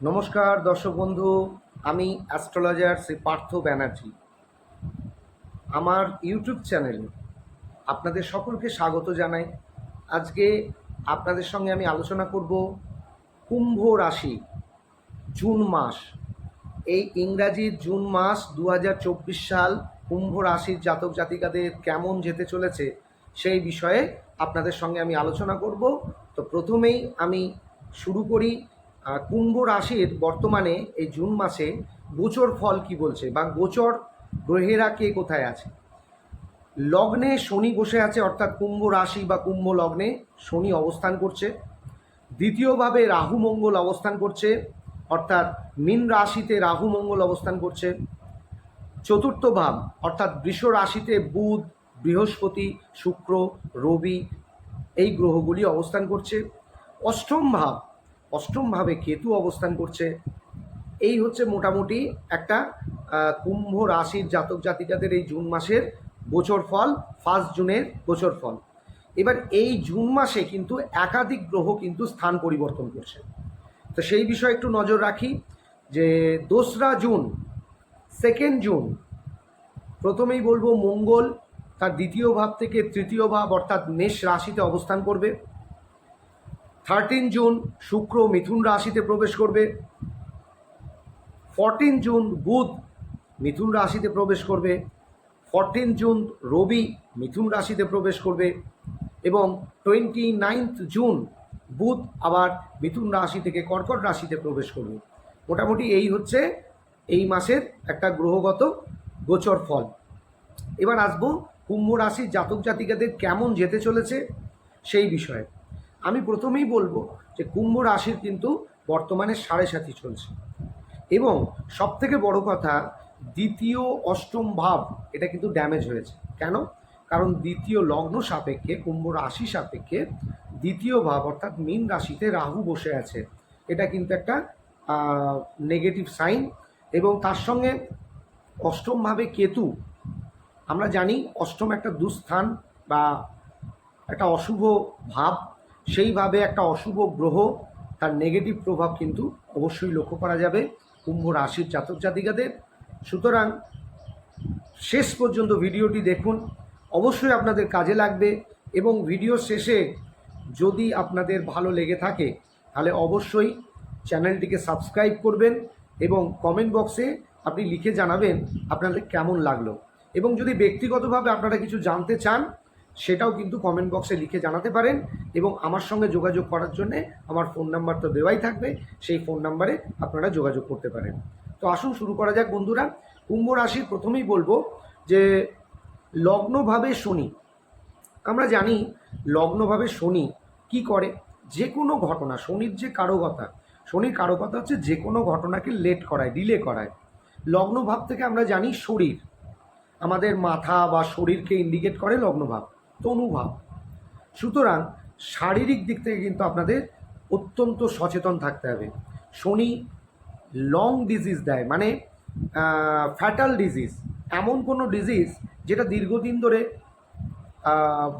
নমস্কার, দর্শক বন্ধু, আমি অ্যাস্ট্রোলজার শ্রী পার্থ ব্যানার্জি। আমার ইউটিউব চ্যানেলে আপনাদের সকলকে স্বাগত জানাই। আজকে আপনাদের সঙ্গে আমি আলোচনা করব কুম্ভ রাশি, জুন মাস। এই ইংরাজির জুন মাস দু হাজার চব্বিশ সাল কুম্ভ রাশির জাতক জাতিকাদের কেমন যেতে চলেছে সেই বিষয়ে আপনাদের সঙ্গে আমি আলোচনা করব। তো প্রথমেই আমি শুরু করি কুম্ভ রাশির বর্তমানে এই জুন মাসে গোচর ফল কি বলছে বা গোচর গ্রহেরা কে কোথায় আছে? লগ্নে শনি বসে আছে, অর্থাৎ কুম্ভ রাশি বা কুম্ভ লগ্নে শনি অবস্থান করছে। দ্বিতীয়ভাবে রাহু মঙ্গল অবস্থান করছে, অর্থাৎ মীন রাশিতে রাহু মঙ্গল অবস্থান করছে। চতুর্থ ভাব অর্থাৎ বৃষ রাশিতে বুধ, বৃহস্পতি, শুক্র, রবি এই গ্রহগুলি অবস্থান করছে। অষ্টম ভাব অষ্টম ভাবে কেতু অবস্থান করছে। এই হচ্ছে মোটামুটি একটা কুম্ভ রাশির জাতক জাতিকাদের এই জুন মাসের গোচর ফল, ফার্স্ট জুনের গোচর ফল। এবার এই জুন মাসে কিন্তু একাধিক গ্রহ কিন্তু স্থান পরিবর্তন করছে। তো সেই বিষয়ে একটু নজর রাখি যে দোসরা জুন, সেকেন্ড জুন, প্রথমেই বলব মঙ্গল, তার দ্বিতীয় ভাব থেকে তৃতীয় ভাব অর্থাৎ মেষ রাশিতে অবস্থান করবে। থার্টিন জুন শুক্র মিথুন রাশিতে প্রবেশ করবে। ফরটিন জুন বুধ মিথুন রাশিতে প্রবেশ করবে। ফরটিন জুন রবি মিথুন রাশিতে প্রবেশ করবে এবং টোয়েন্টি নাইনথ জুন বুধ আবার মিথুন রাশি থেকে কর্কট রাশিতে প্রবেশ করবে। মোটামুটি এই হচ্ছে এই মাসের একটা গ্রহগত গোচর ফল। এবার আসব কুম্ভ রাশির জাতক জাতিকাদের কেমন যেতে চলেছে সেই বিষয়ে। আমি প্রথমেই বলব যে কুম্ভ রাশির কিন্তু বর্তমানে সাড়ে সাথী চলছে। এবং সবথেকে বড় কথা, দ্বিতীয় অষ্টম ভাব, এটা কিন্তু ড্যামেজ হয়েছে। কেন? কারণ দ্বিতীয় লগ্ন সাপেক্ষে, কুম্ভ রাশি সাপেক্ষে দ্বিতীয় ভাব, অর্থাৎ মীন রাশিতে রাহু বসে আছে। এটা কিন্তু একটা নেগেটিভ সাইন এবং তার সঙ্গে অষ্টমভাবে কেতু। আমরা জানি অষ্টম একটা দুস্থান বা একটা অশুভ ভাব। সেইভাবে একটা অশুভ গ্রহ, তার নেগেটিভ প্রভাব কিন্তু অবশ্যই লক্ষ্য করা যাবে কুম্ভ রাশির জাতক জাতিকাদের। সুতরাং শেষ পর্যন্ত ভিডিওটি দেখুন, অবশ্যই আপনাদের কাজে লাগবে এবং ভিডিও শেষে যদি আপনাদের ভালো লেগে থাকে, তাহলে অবশ্যই চ্যানেলটিকে সাবস্ক্রাইব করবেন এবং কমেন্ট বক্সে আপনি লিখে জানাবেন আপনাদের কেমন লাগল। এবং যদি ব্যক্তিগতভাবে আপনারা কিছু জানতে চান সেটাও কিন্তু কমেন্ট বক্সে লিখে জানাতে পারেন এবং আমার সঙ্গে যোগাযোগ করার জন্যে আমার ফোন নাম্বার তো দেওয়াই থাকবে, সেই ফোন নাম্বারে আপনারা যোগাযোগ করতে পারেন। তো আসুন শুরু করা যাক বন্ধুরা। কুম্ভ রাশির প্রথমেই বলব যে, লগ্নভাবে শনি, আমরা জানি লগ্নভাবে শনি কি করে? যে কোনো ঘটনা, শনির যে কারকতা, শনির কারকতা হচ্ছে যে কোনো ঘটনাকে লেট করায় ডিলে করায়। লগ্নভাব থেকে আমরা জানি শরীর, আমাদের মাথা বা শরীরকে ইন্ডিকেট করে লগ্নভাব। তনুভাব। সুতরাং শারীরিক দিক থেকে কিন্তু আপনাদের অত্যন্ত সচেতন থাকতে হবে। শনি লং ডিজিজ দেয় মানে ফ্যাটাল ডিজিজ এমন কোনো ডিজিজ যেটা দীর্ঘদিন ধরে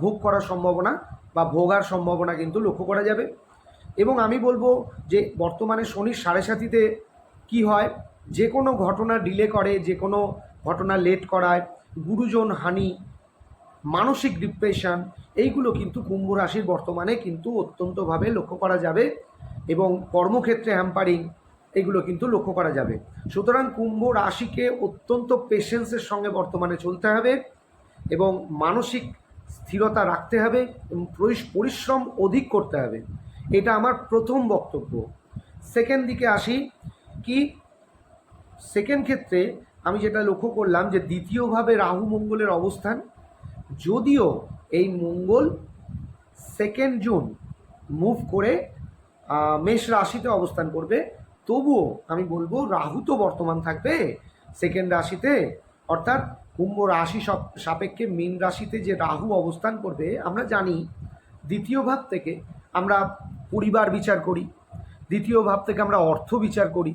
ভোগ করার সম্ভাবনা বা ভোগার সম্ভাবনা কিন্তু লক্ষ্য করা যাবে। এবং আমি বলব যে, বর্তমানে শনির সাড়ে সাথীতে কী হয়, যে কোনো ঘটনা ডিলে করে, যে কোনো ঘটনা লেট করায়, গুরুজন হানি মানসিক ডিপ্রেশন এইগুলো কিন্তু কুম্ভ রাশির বর্তমানে কিন্তু অত্যন্তভাবে লক্ষ্য করা যাবে এবং কর্মক্ষেত্রে হ্যাম্পারিং এগুলো কিন্তু লক্ষ্য করা যাবে। সুতরাং কুম্ভ রাশিকে অত্যন্ত পেশেন্সের সঙ্গে বর্তমানে চলতে হবে এবং মানসিক স্থিরতা রাখতে হবে এবং পরিশ্রম অধিক করতে হবে। এটা আমার প্রথম বক্তব্য। সেকেন্ড দিকে আসি কি সেকেন্ড ক্ষেত্রে আমি যেটা লক্ষ্য করলাম যে দ্বিতীয়ভাবে রাহু মঙ্গলের অবস্থান যদিও এই মঙ্গল সেকেন্ড জুন মুভ করে মেষ রাশিতে অবস্থান করবে। তবুও আমি বলব রাহু তো বর্তমান থাকবে সেকেন্ড রাশিতে। অর্থাৎ কুম্ভ রাশি সাপেক্ষে মীন রাশিতে যে রাহু অবস্থান করবে, আমরা জানি দ্বিতীয় ভাব থেকে আমরা পরিবার বিচার করি, দ্বিতীয় ভাব থেকে আমরা অর্থ বিচার করি।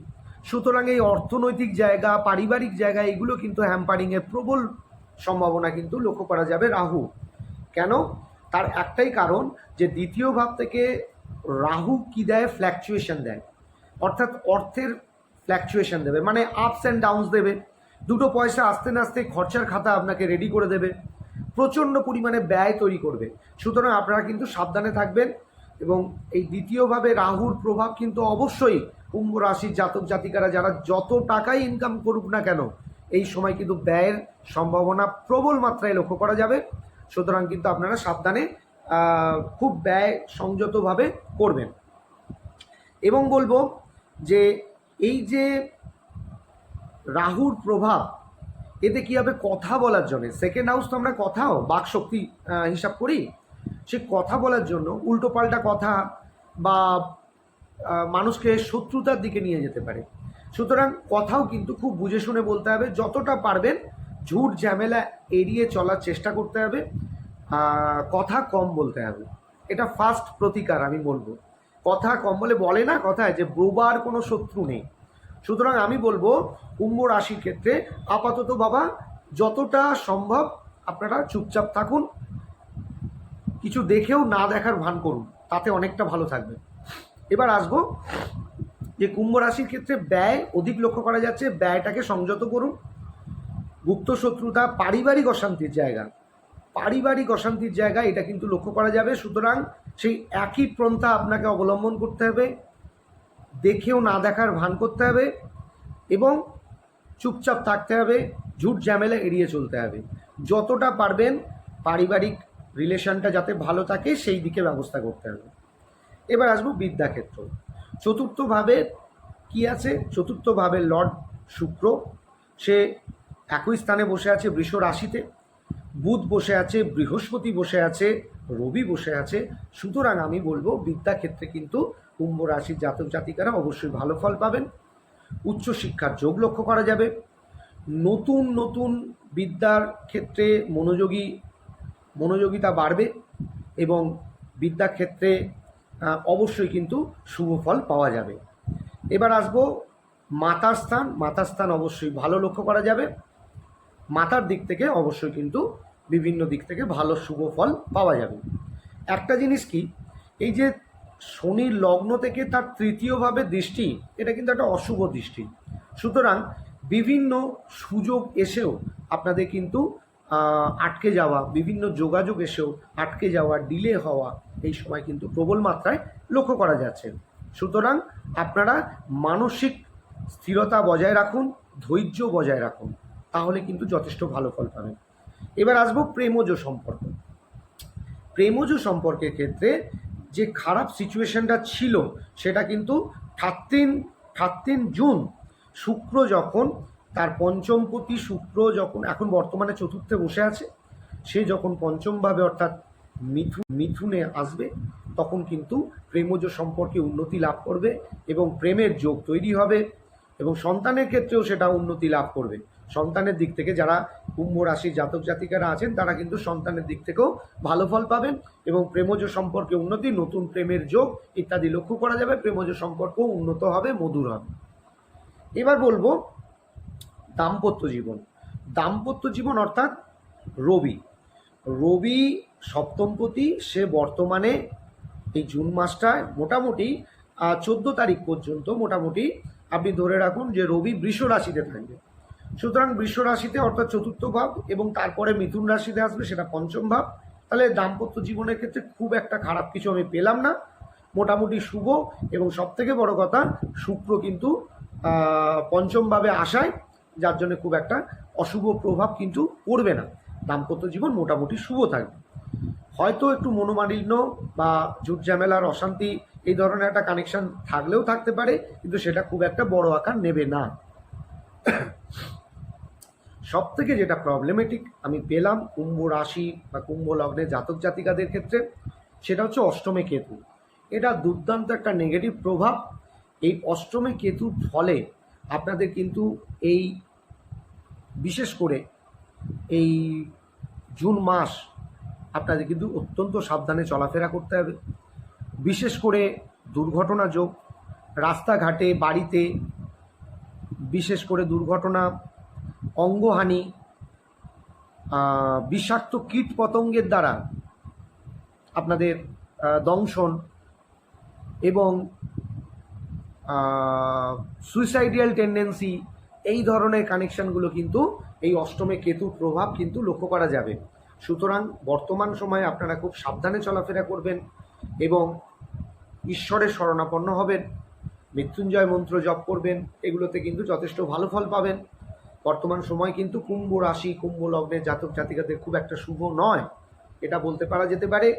সুতরাং এই অর্থনৈতিক জায়গা, পারিবারিক জায়গা, এগুলো কিন্তু হ্যাম্পারিংয়ের প্রবল সম্ভাবনা কিন্তু লক্ষ্য করা যাবে রাহু। কেন? তার একটাই কারণ যে দ্বিতীয় ভাব থেকে রাহু কি দেয়? ফ্ল্যাকচুয়েশন দেয়। অর্থাৎ অর্থের ফ্ল্যাকচুয়েশন দেবে। মানে আপস অ্যান্ড ডাউনস দেবে। দুটো পয়সা আস্তে আস্তে খরচার খাতা আপনাকে রেডি করে দেবে। প্রচণ্ড পরিমাণে ব্যয় তৈরি করবে। সুতরাং আপনারা কিন্তু সাবধানে থাকবেন এবং এই দ্বিতীয়ভাবে রাহুর প্রভাব কিন্তু অবশ্যই কুম্ভ রাশির জাতক জাতিকারা যারা যত টাকাই ইনকাম করুক না কেন এই সময় কিন্তু ব্যয়ের সম্ভাবনা প্রবল মাত্রায় লক্ষ্য করা যাবে। সুতরাং কিন্তু আপনারা সাবধানে খুব ব্যয় সংযতভাবে করবেন। এবং বলব যে এই যে রাহুর প্রভাব, এতে কী হবে কথা বলার জন্য? সেকেন্ড হাউস তো আমরা কথাও বাকশক্তি হিসাব করি। সে কথা বলার জন্য উল্টোপাল্টা কথা বা মানুষকে শত্রুতার দিকে নিয়ে যেতে পারে। সুতরাং কথাও কিন্তু খুব বুঝে শুনে বলতে হবে, যতটা পারবেন ঝুট ঝামেলা এড়িয়ে চলার চেষ্টা করতে হবে কথা কম বলতে হবে। এটা ফার্স্ট প্রতিকার আমি বলব। কথা কম বলে বলে না কথায় যে বোবার কোনো শত্রু নেই। সুতরাং আমি বলব, কুম্ভ রাশির ক্ষেত্রে আপাতত বাবা যতটা সম্ভব আপনারা চুপচাপ থাকুন, কিছু দেখেও না দেখার ভান করুন, তাতে অনেকটা ভালো থাকবে। এবার আসব যে কুম্ভ রাশির ক্ষেত্রে ব্যয় অধিক লক্ষ্য করা যাচ্ছে, ব্যয়টাকে সংযত করুন। গুপ্ত শত্রুতা, পারিবারিক অশান্তির জায়গা। পারিবারিক অশান্তির জায়গা, এটা কিন্তু লক্ষ্য করা যাবে। সুতরাং সেই একই পন্থা আপনাকে অবলম্বন করতে হবে। দেখেও না দেখার ভান করতে হবে এবং চুপচাপ থাকতে হবে, ঝুট ঝামেলা এড়িয়ে চলতে হবে। যতটা পারবেন পারিবারিক রিলেশনটা যাতে ভালো থাকে, সেই দিকে ব্যবস্থা করতে হবে। এবার আসব বিদ্যাক্ষেত্র। চতুর্থভাবে কি আছে? চতুর্থভাবে লর্ড শুক্র, সে একই স্থানে বসে আছে বৃষ রাশিতে, বুধ বসে আছে, বৃহস্পতি বসে আছে, রবি বসে আছে। সুতরাং আমি বলব, বিদ্যাক্ষেত্রে কিন্তু কুম্ভ রাশির জাতক জাতিকারা অবশ্যই ভালো ফল পাবেন। উচ্চশিক্ষার যোগ লক্ষ্য করা যাবে। নতুন নতুন বিদ্যার ক্ষেত্রে মনোযোগী, মনোযোগিতা বাড়বে এবং বিদ্যাক্ষেত্রে অবশ্যই কিন্তু শুভ ফল পাওয়া যাবে। এবার আসব মাতার স্থান। মাতার স্থান অবশ্যই ভালো লক্ষ্য করা যাবে। মাতার দিক থেকে অবশ্যই কিন্তু বিভিন্ন দিক থেকে ভালো শুভ ফল পাওয়া যাবে। একটা জিনিস কি? এই যে শনির লগ্ন থেকে তার তৃতীয়ভাবে দৃষ্টি, এটা কিন্তু একটা অশুভ দৃষ্টি। সুতরাং বিভিন্ন সুযোগ এসেও আপনাদের কিন্তু আটকে যাওয়া, বিভিন্ন যোগাযোগ এসেও আটকে যাওয়া ডিলে হওয়া, এই সময় কিন্তু প্রবল মাত্রায় লক্ষ্য করা যাচ্ছে। সুতরাং আপনারা মানসিক স্থিরতা বজায় রাখুন, ধৈর্য বজায় রাখুন, তাহলে কিন্তু যথেষ্ট ভালো ফল পাবেন। এবার আসব প্রেমজ সম্পর্ক। প্রেমজ সম্পর্কের ক্ষেত্রে যে খারাপ সিচুয়েশনটা ছিল, সেটা কিন্তু থার্টিন থার্টিন জুন, শুক্র যখন তার পঞ্চমপতি শুক্র যখন এখন বর্তমানে চতুর্থে বসে আছে, সে যখন পঞ্চমভাবে অর্থাৎ মিথুন মিথুনে আসবে, তখন কিন্তু প্রেমজ সম্পর্কে উন্নতি লাভ করবে এবং প্রেমের যোগ তৈরি হবে এবং সন্তানের ক্ষেত্রেও সেটা উন্নতি লাভ করবে। সন্তানের দিক থেকে যারা কুম্ভ রাশির জাতক জাতিকারা আছেন, তারা কিন্তু সন্তানের দিক থেকেও ভালো ফল পাবেন এবং প্রেমজ সম্পর্কে উন্নতি, নতুন প্রেমের যোগ ইত্যাদি লক্ষ্য করা যাবে। প্রেমজ সম্পর্ক উন্নত হবে, মধুর হবে। এবার বলব দাম্পত্য জীবন। দাম্পত্য জীবন অর্থাৎ রবি। রবি সপ্তমপতি, সে বর্তমানে এই জুন মাসটায় মোটামুটি চোদ্দ তারিখ পর্যন্ত মোটামুটি আপনি ধরে রাখুন যে রবি বৃষ রাশিতে থাকবে। সুতরাং বৃষ রাশিতে অর্থাৎ চতুর্থ ভাব এবং তারপরে মিথুন রাশিতে আসবে সেটা পঞ্চম ভাব। তাহলে দাম্পত্য জীবনের ক্ষেত্রে খুব একটা খারাপ কিছু আমি পেলাম না। মোটামুটি শুভ এবং সবথেকে বড় কথা শুক্র কিন্তু পঞ্চমভাবে আসায় যার জন্য খুব একটা অশুভ প্রভাব কিন্তু পড়বে না। দাম্পত্য জীবন মোটামুটি শুভ থাকবে। হয়তো একটু মনোমালিন্য বা ঝুট ঝামেলার অশান্তি এই ধরনের একটা কানেকশন থাকলেও থাকতে পারে, কিন্তু সেটা খুব একটা বড় আকার নেবে না। সব থেকে যেটা প্রবলেমেটিক আমি পেলাম কুম্ভ রাশি বা কুম্ভ লগ্নে জাতক জাতিকাদের ক্ষেত্রে, সেটা হচ্ছে অষ্টমে কেতু। এটা দুর্দান্ত একটা নেগেটিভ প্রভাব। এই অষ্টমে কেতুর ফলে আপনাদের কিন্তু এই, বিশেষ করে এই জুন মাস, আপনাদের কিন্তু অত্যন্ত সাবধানে চলাফেরা করতে হবে। বিশেষ করে দুর্ঘটনা যোগ, রাস্তাঘাটে, বাড়িতে, বিশেষ করে দুর্ঘটনা, অঙ্গহানি বিষাক্ত কীট পতঙ্গের দ্বারা আপনাদের দংশন এবং সুইসাইডিয়াল টেন্ডেন্সি এই ধরনের কানেকশানগুলো কিন্তু এই অষ্টমে কেতুর প্রভাব কিন্তু লক্ষ্য করা যাবে। সুতরাং বর্তমান সময়ে আপনারা খুব সাবধানে চলাফেরা করবেন এবং ঈশ্বরের শরণাপন্ন হবেন, মৃত্যুঞ্জয় মন্ত্র জপ করবেন, এগুলোতে কিন্তু যথেষ্ট ভালো ফল পাবেন। বর্তমান সময় কিন্তু কুম্ভ রাশি, কুম্ভ লগ্নের জাতক জাতিকাদের খুব একটা শুভ নয়, এটা বলতে পারা যেতে পারে।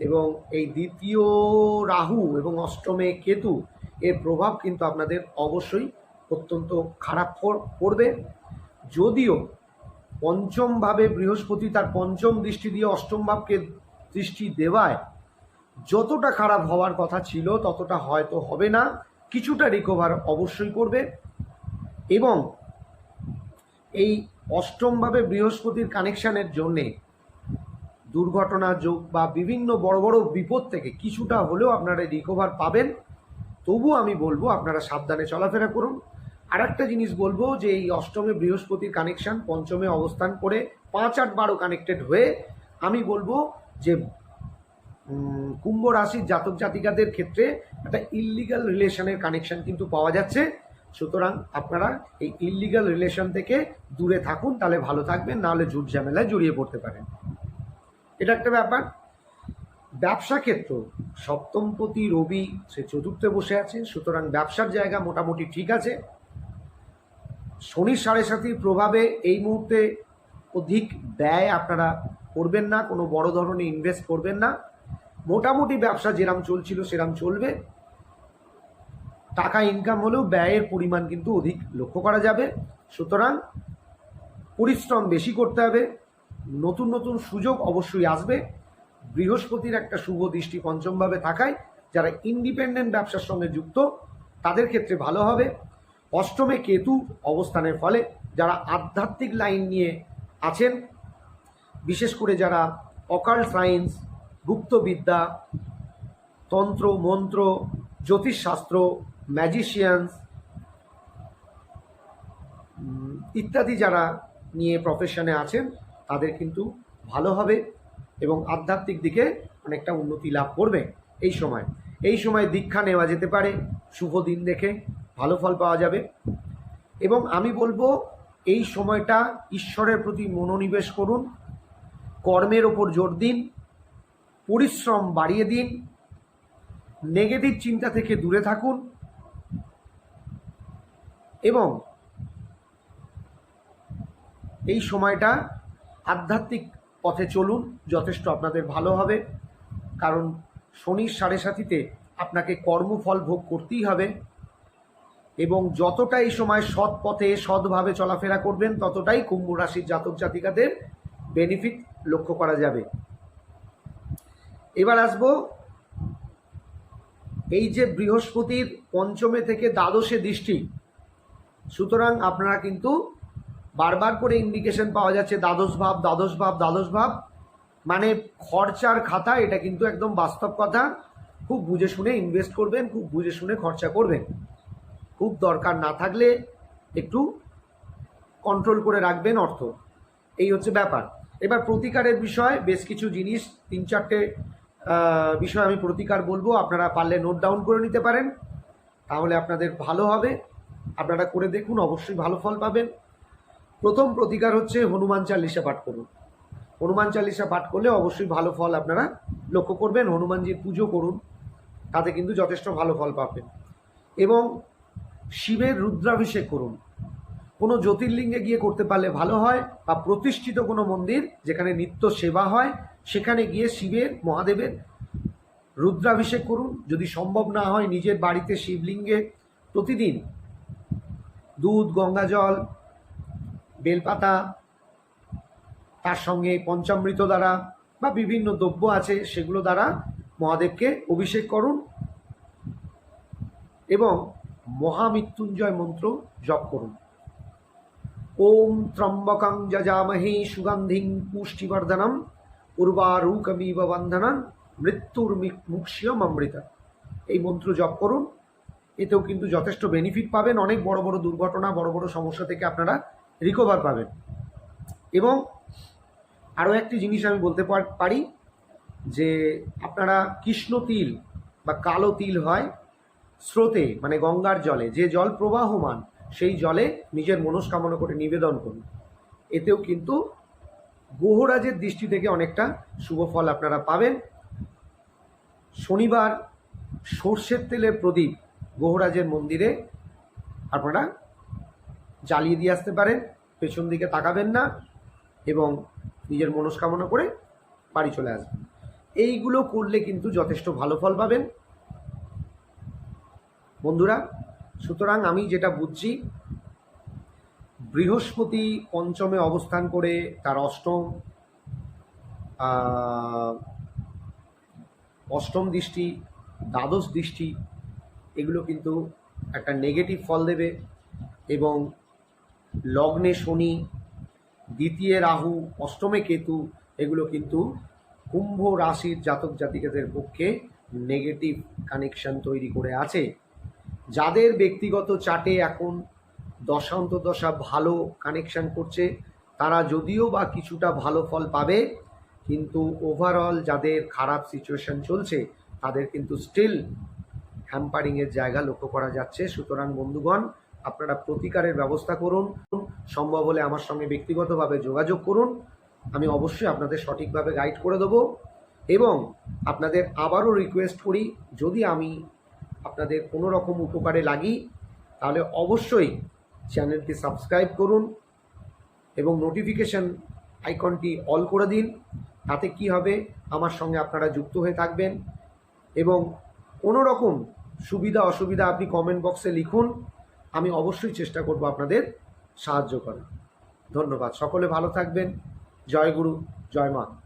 এবং এই দ্বিতীয় রাহু এবং অষ্টমে কেতু এর প্রভাব কিন্তু আপনাদের অবশ্যই অত্যন্ত খারাপ পড়বে। যদিও পঞ্চমভাবে বৃহস্পতি তার পঞ্চম দৃষ্টি দিয়ে অষ্টম ভাবকে দৃষ্টি দেওয়ায় যতটা খারাপ হওয়ার কথা ছিল ততটা হয়তো হবে না। কিছুটা রিকভার অবশ্যই করবে এবং এই অষ্টমভাবে বৃহস্পতির কানেকশানের জন্যে দুর্ঘটনা যোগ বা বিভিন্ন বড় বড় বিপদ থেকে কিছুটা হলেও আপনারা রিকভার পাবেন। তবু আমি বলব, আপনারা সাবধানে চলাফেরা করুন। আর একটা জিনিস বলব যে, এই অষ্টমে বৃহস্পতির কানেকশন পঞ্চমে অবস্থান করে পাঁচ আট বারো কানেক্টেড হয়ে আমি বলব যে কুম্ভ রাশির জাতক জাতিকাদের ক্ষেত্রে একটা ইললিগাল রিলেশনের কানেকশন কিন্তু পাওয়া যাচ্ছে। সুতরাং আপনারা এই ইললিগাল রিলেশন থেকে দূরে থাকুন, তাহলে ভালো থাকবেন নাহলে ঝুট ঝামেলায় জড়িয়ে পড়তে পারেন। এটা একটা ব্যাপার। ব্যবসা ক্ষেত্র সপ্তমপতি রবি সে চতুর্থে বসে আছে, সুতরাং ব্যবসার জায়গা মোটামুটি ঠিক আছে। শনির সাড়ে সাতির প্রভাবে এই মুহূর্তে অধিক ব্যয় আপনারা করবেন না, কোনো বড় ধরনের ইনভেস্ট করবেন না। মোটামুটি ব্যবসা যেরাম চলছিল সেরাম চলবে। টাকা ইনকাম হলেও ব্যয়ের পরিমাণ কিন্তু অধিক লক্ষ্য করা যাবে। সুতরাং পরিশ্রম বেশি করতে হবে। নতুন নতুন সুযোগ অবশ্যই আসবে। বৃহস্পতির একটা শুভ দৃষ্টি পঞ্চমভাবে থাকায় যারা ইন্ডিপেন্ডেন্ট ব্যবসার সঙ্গে যুক্ত, তাদের ক্ষেত্রে ভালো হবে। অষ্টমে কেতু অবস্থানের ফলে যারা আধ্যাত্মিক লাইন নিয়ে আছেন, বিশেষ করে যারা অকাল সায়েন্স গুপ্তবিদ্যা তন্ত্র, মন্ত্র, জ্যোতিষশাস্ত্র ম্যাজিশিয়ানস ইত্যাদি যারা নিয়ে প্রফেশনে আছেন, তাদের কিন্তু ভালো হবে। এবং আধ্যাত্মিক দিকে অনেকটা উন্নতি লাভ করবে এই সময়। এই সময় দীক্ষা নেওয়া যেতে পারে, শুভ দিন দেখে ভালো ফল পাওয়া যাবে। এবং আমি বলব, এই সময়টা ঈশ্বরের প্রতি মনোনিবেশ করুন, কর্মের ওপর জোর দিন, পরিশ্রম বাড়িয়ে দিন, নেগেটিভ চিন্তা থেকে দূরে থাকুন এবং এই সময়টা আধ্যাত্মিক পথে চলুন, যথেষ্ট আপনাদের ভালো হবে। কারণ শনির সাড়ে সাথীতে আপনাকে কর্মফল ভোগ করতেই হবে। এবং যতটা এই সময় সৎ পথে সৎভাবে চলাফেরা করবেন, ততটাই কুম্ভ রাশির জাতক জাতিকাদের বেনিফিট লক্ষ্য করা যাবে। এবার আসব এই যে বৃহস্পতির পঞ্চমে থেকে দ্বাদশে দৃষ্টি। সুতরাং আপনারা কিন্তু বারবার করে ইন্ডিকেশন পাওয়া যাচ্ছে, দ্বাদশ ভাব দ্বাদশ ভাব দ্বাদশ ভাব। মানে খরচার খাতা, এটা কিন্তু একদম বাস্তব কথা। খুব বুঝে শুনে ইনভেস্ট করবেন, খুব বুঝে শুনে খরচা করবেন। খুব দরকার না থাকলে একটু কন্ট্রোল করে রাখবেন অর্থ। এই হচ্ছে ব্যাপার। এবার প্রতিকারের বিষয়, বেশ কিছু জিনিস, তিন চারটে বিষয় আমি প্রতিকার বলব। আপনারা পারলে নোট ডাউন করে নিতে পারেন। তাহলে আপনাদের ভালো হবে। আপনারা করে দেখুন, অবশ্যই ভালো ফল পাবেন। প্রথম প্রতিকার হচ্ছে হনুমান চালিসা পাঠ করুন। হনুমান চালিসা পাঠ করলে অবশ্যই ভালো ফল আপনারা লক্ষ্য করবেন, হনুমানজির পুজো করুন, তাতে কিন্তু যথেষ্ট ভালো ফল পাবেন। এবং শিবের রুদ্রাভিষেক করুন। কোনো জ্যোতির্লিঙ্গে গিয়ে করতে পারলে ভালো হয় বা প্রতিষ্ঠিত কোনো মন্দির যেখানে নিত্য সেবা হয়, সেখানে গিয়ে শিবের, মহাদেবের রুদ্রাভিষেক করুন। যদি সম্ভব না হয় নিজের বাড়িতে শিবলিঙ্গে প্রতিদিন দুধ, গঙ্গা জল বেলপাতা, তার সঙ্গে পঞ্চামৃত দ্বারা বা বিভিন্ন দ্রব্য আছে, সেগুলো দ্বারা মহাদেবকে অভিষেক করুন এবং মহামৃত্যুঞ্জয় মন্ত্র জপ করুন। ওম ত্রম্বকং যজামহে সুগন্ধিং পুষ্টিবর্ধনম উর্বারুকমিব বন্ধনন মৃত্যুর মুক্ষিয়ম অমৃত। এই মন্ত্র জপ করুন। এতেও কিন্তু যথেষ্ট বেনিফিট পাবেন। অনেক বড় বড় দুর্ঘটনা, বড় বড় সমস্যা থেকে আপনারা রিকভার পাবেন। এবং আরও একটি জিনিস আমি বলতে পার- যে আপনারা কৃষ্ণ তিল বা কালো তিল হয় স্রোতে মানে গঙ্গার জলে, যে জল প্রবাহমান, সেই জলে নিজের মনস্কামনা করে নিবেদন করুন। এতেও কিন্তু গ্রহরাজের দৃষ্টি থেকে অনেকটা শুভ ফল আপনারা পাবেন। শনিবার সর্ষের তেলের প্রদীপ গ্রহরাজের মন্দিরে আপনারা জ্বালিয়ে দিয়ে আসতে পারেন, পেছন দিকে তাকাবেন না এবং নিজের মনস্কামনা করে বাড়ি চলে আসবেন। এইগুলো করলে কিন্তু যথেষ্ট ভালো ফল পাবেন। বন্ধুরা, সুতরাং আমি যেটা বুঝছি, বৃহস্পতি পঞ্চমে অবস্থান করে তার অষ্টম অষ্টম দৃষ্টি, দ্বাদশ দৃষ্টি, এগুলো কিন্তু একটা নেগেটিভ ফল দেবে এবং লগ্নে শনি, দ্বিতীয় রাহু, অষ্টমে কেতু, এগুলো কিন্তু কুম্ভ রাশির জাতক জাতিকাদের পক্ষে নেগেটিভ কানেকশন তৈরি করে আছে। যাদের ব্যক্তিগত চার্টে এখন দশান্তদশা ভালো কানেকশন করছে, তারা যদিও বা কিছুটা ভালো ফল পাবে, কিন্তু ওভারঅল যাদের খারাপ সিচুয়েশন চলছে, তাদের কিন্তু স্টিল হ্যাম্পারিংয়ের জায়গা লক্ষ্য করা যাচ্ছে। সুতরাং বন্ধুগণ আপনারা প্রতিকারের ব্যবস্থা করুন। সম্ভব হলে আমার সঙ্গে ব্যক্তিগতভাবে যোগাযোগ করুন। আমি অবশ্যই আপনাদের সঠিকভাবে গাইড করে দেবো এবং আপনাদের আবারও রিকোয়েস্ট করি, যদি আমি আপনাদের কোনো রকম উপকারে লাগি, তাহলে অবশ্যই চ্যানেলটি সাবস্ক্রাইব করুন এবং নোটিফিকেশন আইকনটি অল করে দিন। তাতে কি হবে? আমার সঙ্গে আপনারা যুক্ত হয়ে থাকবেন এবং কোনো রকম সুবিধা অসুবিধা আপনি কমেন্ট বক্সে লিখুন। আমি অবশ্যই চেষ্টা করব আপনাদের সাহায্য করার। ধন্যবাদ। সকলে ভালো থাকবেন। জয় গুরু, জয় মা।